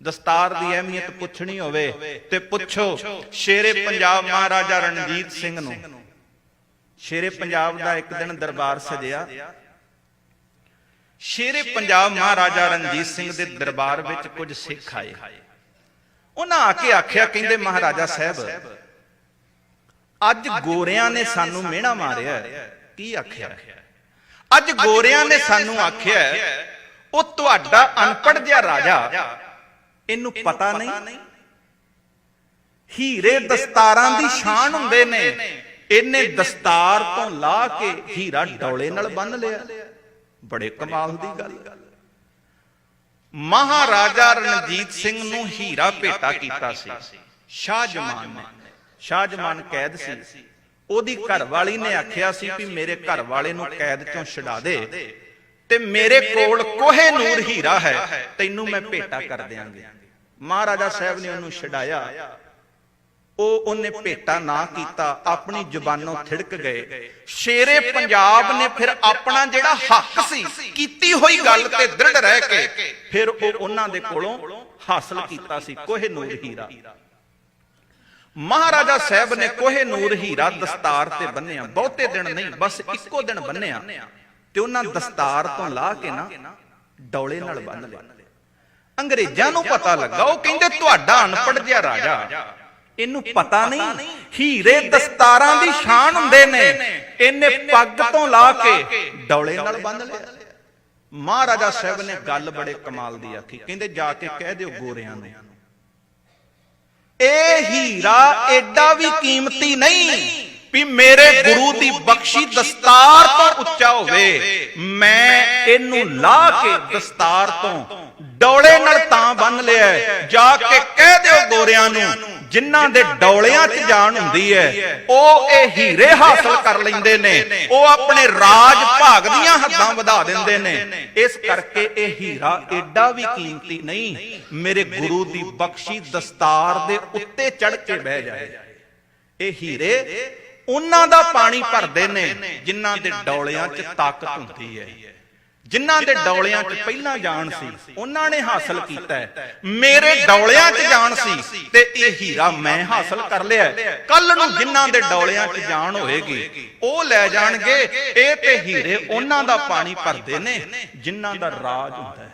ਦਸਤਾਰ ਦੀ ਅਹਿਮੀਅਤ ਪੁੱਛਣੀ ਹੋਵੇ ਤੇ ਪੁੱਛੋ, ਸ਼ੇਰੇ ਪੰਜਾਬ ਮਹਾਰਾਜਾ ਰਣਜੀਤ ਸਿੰਘ ਨੂੰ। ਸ਼ੇਰੇ ਪੰਜਾਬ ਦਾ ਇੱਕ ਦਿਨ ਦਰਬਾਰ ਸਜਿਆ। ਸ਼ੇਰੇ ਪੰਜਾਬ ਮਹਾਰਾਜਾ ਰਣਜੀਤ ਸਿੰਘ ਦੇ ਦਰਬਾਰ ਵਿੱਚ ਕੁਝ ਸਿੱਖ ਆਏ। ਉਹਨਾਂ ਆ ਕੇ ਆਖਿਆ, ਕਹਿੰਦੇ, ਮਹਾਰਾਜਾ ਸਾਹਿਬ, ਅੱਜ ਗੋਰਿਆਂ ਨੇ ਸਾਨੂੰ ਮਿਹਣਾ ਮਾਰਿਆ ਕੀ ਆਖਿਆ? ਅੱਜ ਗੋਰਿਆਂ ਨੇ ਸਾਨੂੰ ਆਖਿਆ ਉਹ ਤੁਹਾਡਾ ਅਨਪੜ੍ਹ ਜਿਹਾ ਰਾਜਾ ਇਹਨੂੰ ਪਤਾ ਨਹੀਂ। ਹੀਰੇ ਦਸਤਾਰਾਂ ਦੀ ਸ਼ਾਨ ਹੁੰਦੇ ਨੇ। ਇਹਨੇ ਦਸਤਾਰ ਤੋਂ ਲਾ ਕੇ ਹੀਰਾ ਡੌਲੇ ਨਾਲ ਬੰਨ ਲਿਆ। ਬੜੇ ਕਮਾਲ ਦੀ ਗੱਲ। ਮਹਾਰਾਜਾ ਰਣਜੀਤ ਸਿੰਘ ਨੂੰ ਹੀਰਾ ਭੇਟਾ ਕੀਤਾ ਸੀ। ਸ਼ਾਹਜਮਾਨ ਨੇ। ਸ਼ਾਹਜਮਾਨ ਕੈਦ ਸੀ। ਉਹਦੀ ਘਰਵਾਲੀ ਨੇ ਆਖਿਆ ਸੀ ਵੀ ਮੇਰੇ ਘਰ ਵਾਲੇ ਨੂੰ ਕੈਦ ਚੋਂ ਛਡਾ ਦੇ। ਤੇ ਮੇਰੇ ਕੋਲ ਕੋਹੇ ਨੂਰ ਹੀਰਾ ਹੈ ਤੈਨੂੰ ਮੈਂ ਭੇਟਾ ਕਰ ਦਿਆਂਗੇ। ਮਹਾਰਾਜਾ ਸਾਹਿਬ ਨੇ ਉਹਨੂੰ ਛਡਾਇਆ। ਉਹ ਉਹਨੇ ਭੇਟਾ ਨਾ ਕੀਤਾ ਆਪਣੀ ਜ਼ੁਬਾਨੋਂ ਥਿੜਕ ਗਏ। ਸ਼ੇਰੇ ਪੰਜਾਬ ਨੇ ਫਿਰ ਆਪਣਾ ਜਿਹੜਾ ਹੱਕ ਸੀ ਕੀਤੀ ਹੋਈ ਗੱਲ ਤੇ ਦ੍ਰਿੜ ਰਹਿ ਕੇ ਫਿਰ ਉਹ ਉਹਨਾਂ ਦੇ ਕੋਲੋਂ ਹਾਸਲ ਕੀਤਾ ਸੀ ਕੋਹੇ ਨੂਰ ਹੀਰਾ। ਮਹਾਰਾਜਾ ਸਾਹਿਬ ਨੇ ਕੋਹੇ ਨੂਰ ਹੀਰਾ ਦਸਤਾਰ ਤੇ ਬੰਨਿਆ ਬਹੁਤੇ ਦਿਨ ਨਹੀਂ ਬਸ ਇੱਕੋ ਦਿਨ ਬੰਨਿਆ ਤੇ ਉਹਨਾਂ ਦਸਤਾਰ ਤੋਂ ਲਾ ਕੇ ਨਾ ਡੌਲੇ ਨਾਲ ਬੰਨ ਲਿਆ। ਅੰਗਰੇਜ਼ਾਂ ਨੂੰ ਪਤਾ ਲੱਗਾ ਉਹ ਕਹਿੰਦੇ ਤੁਹਾਡਾ ਅਨਪੜ੍ਹ ਜਿਹਾ ਰਾਜਾ ਇਹਨੂੰ ਪਤਾ ਨਹੀਂ ਹੀਰੇ ਦਸਤਾਰਾਂ ਦੀ ਸ਼ਾਨ ਹੁੰਦੇ ਨੇ ਇਹਨੇ ਪੱਗ ਤੋਂ ਲਾ ਕੇ ਡੌਲੇ ਨਾਲ ਬੰਨ ਲਿਆ। ਮਹਾਰਾਜਾ ਸਾਹਿਬ ਨੇ ਗੱਲ ਬੜੇ ਕਮਾਲ ਦੀ ਆਖੀ ਕਹਿੰਦੇ ਜਾ ਕੇ ਕਹਿ ਦਿਓ ਗੋਰਿਆਂ ਨੂੰ। ਇਹ ਹੀਰਾ ਐਡਾ ਵੀ ਕੀਮਤੀ ਨਹੀਂ। ਵੀ ਮੇਰੇ ਗੁਰੂ ਦੀ ਬਖਸ਼ੀ ਦਸਤਾਰ ਤੋਂ ਉੱਚਾ ਹੋਵੇ। ਮੈਂ ਇਹਨੂੰ ਲਾ ਕੇ ਦਸਤਾਰ ਤੋਂ ਡੌਲੇ ਨਾਲ ਤਾਂ ਬੰਨ ਲਿਆ ਜਾ ਕੇ ਕਹਿ ਦਿਓ ਗੋਰਿਆਂ ਨੂੰ, ਜਿਨ੍ਹਾਂ ਦੇ ਡੌਲਿਆਂ 'ਚ ਜਾਨ ਹੁੰਦੀ ਹੈ, ਉਹ ਇਹ ਹੀਰੇ ਹਾਸਲ ਕਰ ਲੈਂਦੇ ਨੇ। ਉਹ ਆਪਣੇ ਰਾਜ ਭਾਗ ਦੀਆਂ ਹੱਦਾਂ ਵਧਾ ਦਿੰਦੇ ਨੇ। ਇਸ ਕਰਕੇ ਇਹ ਹੀਰਾ ਐਡਾ ਵੀ ਕੀਮਤੀ ਨਹੀਂ। ਮੇਰੇ ਗੁਰੂ ਦੀ ਬਖਸ਼ੀ ਦਸਤਾਰ ਦੇ ਉੱਤੇ ਚੜ ਕੇ ਬਹਿ ਜਾਏ। ਇਹ ਹੀਰੇ ਉਹਨਾਂ ਦਾ ਪਾਣੀ ਭਰਦੇ ਨੇ ਜਿਨ੍ਹਾਂ ਦੇ ਡੌਲਿਆਂ 'ਚ ਤਾਕਤ ਹੁੰਦੀ ਹੈ। ਜਿਨ੍ਹਾਂ ਦੇ ਡੌਲਿਆਂ 'ਚ ਪਹਿਲਾਂ ਜਾਣ ਸੀ ਉਹਨਾਂ ਨੇ ਹਾਸਲ ਕੀਤਾ ਮੇਰੇ ਡੌਲਿਆਂ 'ਚ ਜਾਣ ਸੀ ਤੇ ਇਹ ਹੀਰਾ ਮੈਂ ਹਾਸਲ ਕਰ ਲਿਆ ਕੱਲ ਨੂੰ ਜਿਨ੍ਹਾਂ ਦੇ ਡੌਲਿਆਂ 'ਚ ਜਾਣ ਹੋਏਗੀ ਉਹ ਲੈ ਜਾਣਗੇ ਇਹ ਤੇ ਹੀਰੇ ਉਹਨਾਂ ਦਾ ਪਾਣੀ ਭਰਦੇ ਨੇ ਜਿਨ੍ਹਾਂ ਦਾ ਰਾਜ ਹੁੰਦਾ ਹੈ।